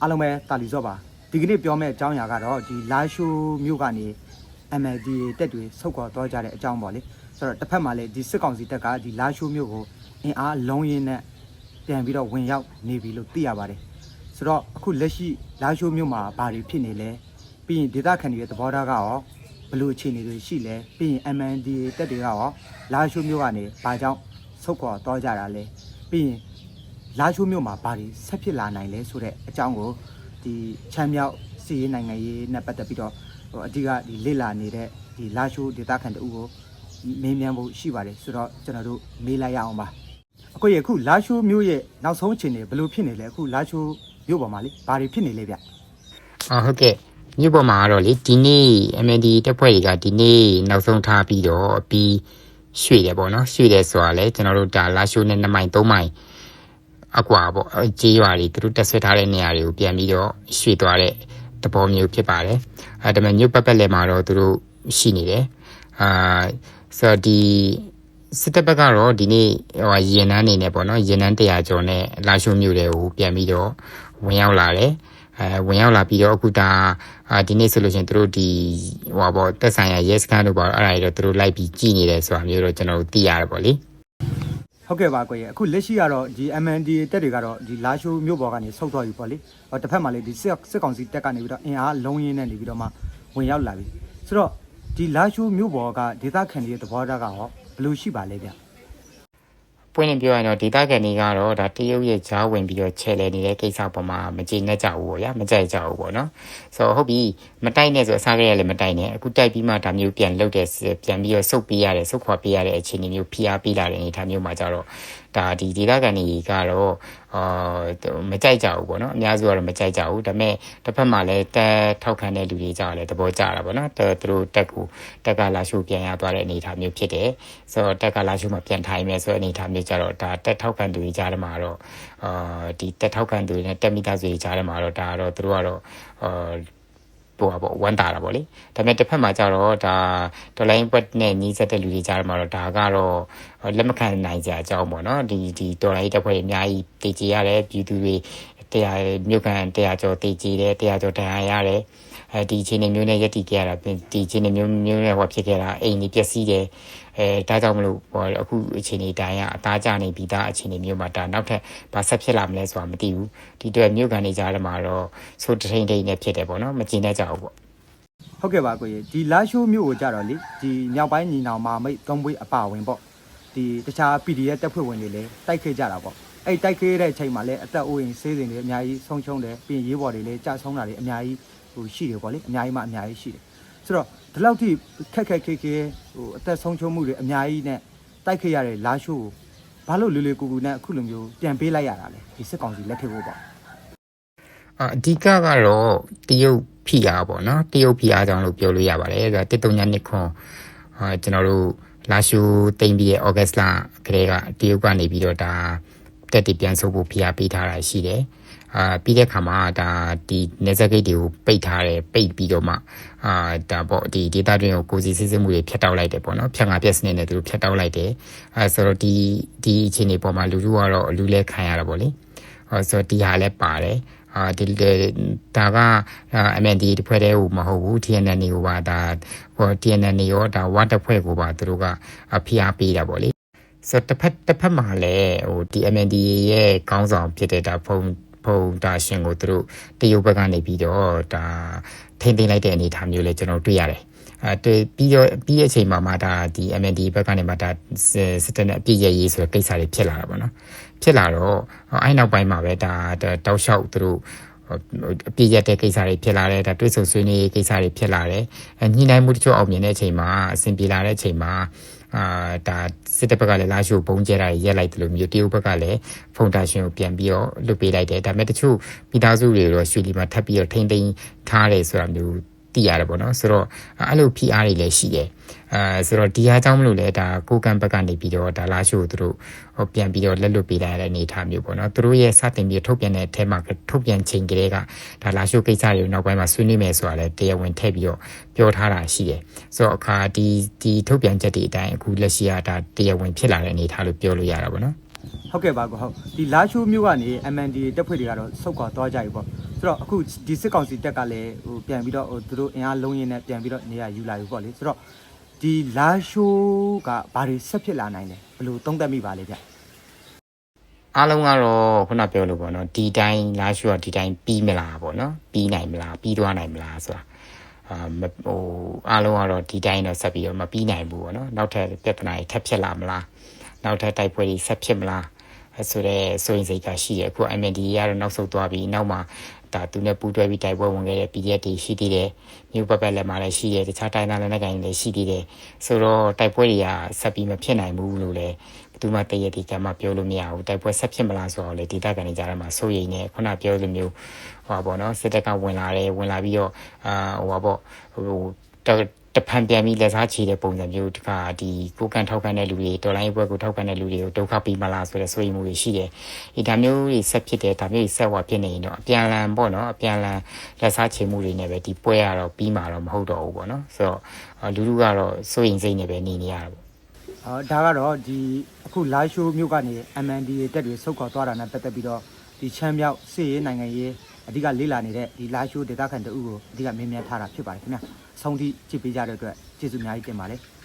အားလုံးပဲတာလီစော့ပါဒီကနေ့ပြောမယ့်အကြောင်းအရာကတော့ဒီလာရှိုးမြို့ကနေ MLD တက်တွေဆုတ်ခွာသွားကြတဲ့အကြောင်းပေါ့လေဆိုတော့တစ်ဖက်မှာလည်းဒီစစ်ကောင်စီတပ်ကဒီလာရှိုးမြို့ကိုအင်အားလုံးရင်းနဲ့ပြန်ပြီးတော့ဝင်ရောက်နေပြီလို့သိရပါတယ်ဆိုတော့အခုလက်ရှိလာရှိုးမြို့မှာဘာတွေဖြစ်နေလဲပြီးရင်ဒေသခံတွေရဲ့သဘောထားကရောဘယ်လိုအခြေအနေတွေရှိလဲပြီးရင် MLD တက်တွေကရောလာရှိုးမြို့ကနေဘာကြောင့်ဆုတ်ခွာသွားကြတာလဲပြီးရင် လာချိုးမြို့မှာဘာတွေဆက်ဖြစ်လာနိုင်လဲဆိုတဲ့အကြောင်းကိုဒီချမ်းမြောက်စီရေးနိုင်ငံရေးနဲ့ပတ်သက်ပြီးတော့ဟိုအဓိကဒီလေ့လာနေတဲ့ဒီလာချိုးဒေတာခန်တူကိုမေးမြန်းဖို့ရှိပါတယ်ဆိုတော့ကျွန်တော်တို့မေးလိုက်ရအောင်ပါအခုရအခုလာချိုးမြို့ရဲ့နောက်ဆုံးအခြေအနေဘယ်လိုဖြစ်နေလဲအခုလာချိုးမြို့ပေါ်မှာလေဘာတွေဖြစ်နေလဲဗျအော်ဟုတ်ကဲ့မြို့ပေါ်မှာကတော့လေဒီနေ့ MND တက်ဖွဲ့တွေကဒီနေ့နောက်ဆုံးထားပြီးတော့ပြီးရွှေ့တယ်ပေါ့နော်ရွှေ့တယ်ဆိုတာလေကျွန်တော်တို့ဒါလာရှိုးနဲ့2မိုင်3မိုင် အကွာပေါ့အဲ့ကြေးရွာတွေသူတို့တက်ဆွဲထားတဲ့နေရာတွေကိုပြန်ပြီးတော့ရွှေ့သွားတဲ့သဘောမျိုးဖြစ်ပါတယ်အဲဒါပေမဲ့မြို့ပတ်ပတ်လည်မှာတော့သူတို့ရှိနေတယ်အာဆိုတော့ဒီစစ်တပ်ဘက်ကတော့ဒီနေ့ဟိုရင်နန်းနေနဲ့ပေါ့နော်ရင်နန်း100ကျော်နဲ့လာရှိုးမြို့တွေကိုပြန်ပြီးတော့ဝင်ရောက်လာတယ်အဲဝင်ရောက်လာပြီးတော့အခုဒါအာဒီနေ့ဆိုလို့ရှိရင်သူတို့ဒီဟိုပါပေါ့တက်ဆိုင်ရာရဲစခန်းတို့ပါတော့အဲ့ဒါတွေတော့သူတို့လိုက်ပြီးကြည်နေတယ်ဆိုတာမျိုးတော့ကျွန်တော်တို့သိရတယ်ပေါ့လေ ဟုတ်ကဲ့ပါကိုရဲ့အခုလက်ရှိကတော့ဒီ MND တက်တွေကတော့ဒီလာရှိုးမြို့ပေါ်ကနေဆုတ်သွားပြီပေါ့လေဟောတစ်ဖက်မှာလေဒီစစ်စစ်ကောင်စီတက်ကနေပြီးတော့အင်အားလုံးရင်းနဲ့နေပြီးတော့မှဝင်ရောက်လာပြီဆိုတော့ဒီလာရှိုးမြို့ပေါ်ကဒေသခံတွေရဲ့သဘောထားကရောဘယ်လိုရှိပါလဲဗျ ပွင့်နေပြောရရင်တော့ဒေတာကန်တွေကတော့ဒါတရုတ်ရဲ့ဂျားဝင်ပြီးတော့ချဲလဲနေတဲ့ကိစ္စပေါ်မှာမကျေနပ်ကြဘူးပေါ့ဗျာမကြိုက်ကြဘူးပေါ့နော်ဆိုတော့ဟုတ်ပြီမတိုက်နဲ့ဆိုအစားကြရလည်းမတိုက်နဲ့အခုတိုက်ပြီးမှဒါမျိုးပြန်လုတ်တဲ့ပြန်ပြီးတော့စုပ်ပေးရတယ်စုပ်ခွာပေးရတဲ့အခြေအနေမျိုးဖိအားပေးလာတဲ့အနေအထားမျိုးမှာကြတော့ဒါဒီဒေတာကန်တွေကတော့အာမကြိုက်ကြဘူးပေါ့နော်အများစုကတော့မကြိုက်ကြဘူးဒါပေမဲ့တစ်ဖက်မှာလည်းတက်ထောက်ခံတဲ့လူတွေကြတော့လည်းသဘောကျတာပေါ့နော်သူတို့တက်ကူတက်ကလာရှုပြန်ရသွားတဲ့အနေအထားမျိုးဖြစ်တယ်ဆိုတော့တက်ကလာရှုမှာပြန်ထိုင်မယ်ဆိုတဲ့အနေအထားမျိုးကြတော့ဒါတက်ထောက်ခံသူတွေကြားထဲမှာတော့အာဒီတက်ထောက်ခံသူတွေနဲ့တက်မိသားစုတွေကြားထဲမှာတော့ဒါကတော့သူတို့ကတော့အာ ပေါ်ပါပေါ့ဝမ်းတာတာပေါ့လေဒါပေမဲ့တစ်ဖက်မှာကျတော့ဒါဒေါ်လာရင်းပတ်နဲ့ညီးစက်တဲ့လူတွေကြားထဲမှာတော့ဒါကတော့လက်မခံနိုင်ကြအကြောင်းပေါ့နော်ဒီဒီဒေါ်လာရင်းတက်ဖွဲ့တွေအများကြီးတည်ကြည်ရတယ်ပြည်သူတွေတရားမြို့ကန်တရားကျော်တည်ကြည်တယ်တရားကျော်တရားရတယ် အဲဒီအချိန်မျိုးနဲ့ရက်တည်ခဲ့ရတာဒီအချိန်မျိုးမျိုးနဲ့ဟောဖြစ်ခဲ့တာအိမ်ကြီးပျက်စီးတယ်အဲဒါကြောင့်မလို့ဟောအခုအချိန်ဒီတိုင်းကအသားကျနေပြီးသားအချိန်မျိုးမှာဒါနောက်ထပ်ဘာဆက်ဖြစ်လာမလဲဆိုတာမသိဘူးဒီတော့မြို့ကန်တွေကြားထဲမှာတော့ဆိုတထိန်ထိန်နဲ့ဖြစ်တယ်ပေါ့နော်မကျင်တတ်ကြဘူးပေါ့ဟုတ်ကဲ့ပါကိုကြီးဒီလာရှိုးမြို့ကိုကြတော့လေဒီမြောက်ပိုင်းညီနောင်မာမိတ်သုံးပွေးအပါဝင်ပေါ့ဒီတခြား PDF တက်ဖွဲ့ဝင်တွေလည်းတိုက်ခဲ့ကြတာပေါ့အဲ့တိုက်ခဲ့တဲ့အချိန်မှာလည်းအသက်အိုးအိမ်ဆေးစဉ်တွေအများကြီးဆုံးရှုံးတယ်ပြီးရင်ရေးပေါ်တွေလည်းကြာဆုံးတာတွေအများကြီး ဟိုရှိတယ်ပေါ့လေအများကြီးမှအများကြီးရှိတယ်ဆိုတော့ဒီလောက်ထိခက်ခက်ခဲခဲဟိုအသက်ဆုံးရှုံးမှုတွေအများကြီးနဲ့တိုက်ခဲ့ရတဲ့လာရှိုးကိုဘာလို့လွယ်လွယ်ကူကူနဲ့အခုလိုမျိုးပြန်ပေးလိုက်ရတာလဲဒီစစ်ကောင်စီလက်ထက်ဖို့ပေါ့အအဓိကကတော့တရုတ်ဖိအားပေါ့နော်တရုတ်ဖိအားကြောင့်လို့ပြောလို့ရပါတယ်ဒါတစ်တုံညာနှစ်ခွန်အာကျွန်တော်တို့လာရှူတိမ်ပြီးရဲ့ဩဂတ်လကလေးကတရုတ်ကနေပြီးတော့ဒါတက်တီပြန်ဆုပ်ဖို့ဖိအားပေးထားတာရှိတယ် အာပြီးတဲ့ခါမှာဒါဒီနေဇက်ဂိတ်တွေကိုပိတ်ထားတယ်ပိတ်ပြီးတော့မှအာဒါပေါ့ဒီ data တွင်ကိုကိုစီစစ်စစ်မှုတွေဖြတ်တောက်လိုက်တယ်ပေါ့နော်ဖြတ်ငါပြက်စနစ်နဲ့သူတို့ဖြတ်တောက်လိုက်တယ်အဲဆိုတော့ဒီဒီအခြေအနေပေါ်မှာလူလူကတော့အလူလဲခံရတာပေါ့လေဟောဆိုတော့ဒီဟာလည်းပါတယ်အာဒီဒါက MND တဖွဲ့တည်းဟိုမဟုတ်ဘူး TNN ကိုပါဒါဟို TNN ရောဒါဝတ်တဖွဲ့ကိုပါသူတို့ကအဖိအားပေးတာပေါ့လေဆိုတော့တစ်ဖက်တစ်ဖက်မှာလည်းဟိုဒီ MND ရဲ့ကောင်းဆောင်ဖြစ်တဲ့ဒါဖုံ ဖုံဒါရှင်ကိုသူတို့တရုတ်ဘက်ကနေပြီးတော့ဒါထိမ့်သိမ့်လိုက်တဲ့အနေအထားမျိုးလည်းကျွန်တော်တွေ့ရတယ်အဲတပြီးတော့ပြီးတဲ့အချိန်မှာမှဒါဒီ MND ဘက်ကနေမှဒါစစ်တပ်နဲ့အပြည့်ရရေးဆိုတဲ့ကိစ္စတွေဖြစ်လာတာပေါ့နော်ဖြစ်လာတော့အဲ့နောက်ပိုင်းမှာပဲဒါတောက်လျှောက်သူတို့အပြည့်ရတဲ့ကိစ္စတွေဖြစ်လာတယ်ဒါတွေ့ဆုံဆွေးနွေးကိစ္စတွေဖြစ်လာတယ်အဲညှိနှိုင်းမှုတချို့အောင်မြင်တဲ့အချိန်မှာအဆင်ပြေလာတဲ့အချိန်မှာ အာဒါစစ်တပ်ဘက်ကလည်းလာရှို့ဘုံကျဲတာရက်လိုက်တယ်လို့မျိုးတရုတ်ဘက်ကလည်းဖုန်တာရှင်ကိုပြန်ပြီးတော့လွတ်ပေးလိုက်တယ်ဒါပေမဲ့တချို့မိသားစုတွေတော့ရွှေလီမှာထပ်ပြီးတော့ထိမ့်သိမ်းထားတယ်ဆိုတာမျိုး သိရတယ်ပေါ့နော်ဆိုတော့အဲ့လို PR တွေလည်းရှိတယ်အဲဆိုတော့ဒီဟာကြောင့်မလို့လဲဒါကိုကန်ဘက်ကနေပြီးတော့ဒါလာရှို့သူတို့ဟိုပြန်ပြီးတော့လက်လွတ်ပေးလိုက်တဲ့အနေအထားမျိုးပေါ့နော်သူတို့ရဲ့စတင်ပြီးထုတ်ပြန်တဲ့အထက်မှာထုတ်ပြန်ချိန်ကလေးကဒါလာရှို့ကိစ္စတွေနောက်ပိုင်းမှာဆွေးနွေးမယ်ဆိုတာလဲတရားဝင်ထည့်ပြီးတော့ပြောထားတာရှိတယ်ဆိုတော့အခါဒီဒီထုတ်ပြန်ချက်တွေအတိုင်းအခုလက်ရှိကဒါတရားဝင်ဖြစ်လာတဲ့အနေအထားလို့ပြောလို့ရတာပေါ့နော် ဟုတ်ကဲ့ပါကောဟုတ်ဒီလာရှိုးမြို့ကနေ MND တက်ဖွဲ့တွေကတော့ဆုတ်ခွာသွားကြပြီပေါ့ဆိုတော့အခုဒီစစ်ကောင်စီတက်ကလည်းဟိုပြန်ပြီးတော့ဟိုသူတို့အင်အားလုံးရင်းနဲ့ပြန်ပြီးတော့နေရာယူလာပြီပေါ့လေဆိုတော့ဒီလာရှိုးကဘာတွေဆက်ဖြစ်လာနိုင်လဲဘယ်လိုသုံးသပ်မိပါလဲဗျအားလုံးကတော့ခုနပြောလို့ပေါ့နော်ဒီတိုင်းလာရှူကဒီတိုင်းပြီးမလားပေါ့နော်ပြီးနိုင်မလားပြီးသွားနိုင်မလားဆိုတာအာမဟိုအားလုံးကတော့ဒီတိုင်းတော့ဆက်ပြီးတော့မပြီးနိုင်ဘူးပေါ့နော်နောက်ထပ်ပြဿနာတွေထပ်ဖြစ်လာမလား နောက်ထပ်တိုက်ပွဲတွေဆက်ဖြစ်မလားအဲဆိုတော့ဆိုရင်စိတ်ကရှိတယ်အခု MND ကတော့နောက်ဆုတ်သွားပြီးနောက်မှာဒါသူနဲ့ပူးတွဲပြီးတိုက်ပွဲဝင်ခဲ့တဲ့ PDF တွေရှိသေးတယ်မြို့ပတ်ပတ်လည်းမှာလည်းရှိတယ်တခြားတိုင်းသားလည်းနဲ့ကိုင်းလည်းရှိသေးတယ်ဆိုတော့တိုက်ပွဲတွေကဆက်ပြီးမဖြစ်နိုင်ဘူးလို့လည်းဘယ်သူမှတည့်ရဒီကမှပြောလို့မရဘူးတိုက်ပွဲဆက်ဖြစ်မလားဆိုတော့လေဒေတာကန်နေကြတယ်မှာစိုးရိမ်နေခုနပြောလိုမျိုးဟိုပါပေါ့နော်စစ်တပ်ကဝင်လာတယ်ဝင်လာပြီးတော့အာဟိုပါပေါ့ဟို တတဖန်ပြန်ပြီးလက်စားချေတဲ့ပုံစံမျိုးတခါဒီကိုကန်ထောက်ကန်တဲ့လူတွေတော်လိုင်းဘွဲကိုထောက်ကန်တဲ့လူတွေကိုဒုက္ခပေးမလားဆိုတဲ့စိုးရိမ်မှုတွေရှိတယ်ဒီဒါမျိုးတွေဆက်ဖြစ်တယ်ဒါမျိုးတွေဆက်ဝါဖြစ်နေရင်တော့အပြန်လန်ပေါ့နော်အပြန်လန်လက်စားချေမှုတွေနဲ့ပဲဒီပွဲရတော့ပြီးမှာတော့မဟုတ်တော့ဘူးပေါ့နော်ဆိုတော့အာလူလူကတော့စိုးရိမ်စိတ်နဲ့ပဲနေနေရတာပေါ့ဟောဒါကတော့ဒီအခုလာရှိုးမြို့ကနေ MND တက်တွေဆုတ်ခွာသွားတာနဲ့ပတ်သက်ပြီးတော့ဒီချမ်းမြောက်စစ်ရေးနိုင်ငံရေးအဓိကလေးလာနေတဲ့ဒီလာရှိုးဒေသခံတအုပ်ကိုအဓိကမင်းမြတ်ထားတာဖြစ်ပါတယ်ခင်ဗျာ။ ဆုံးထိကြည့်ပေးကြတဲ့အတွက်ကျေးဇူးအများကြီးတင်ပါတယ်။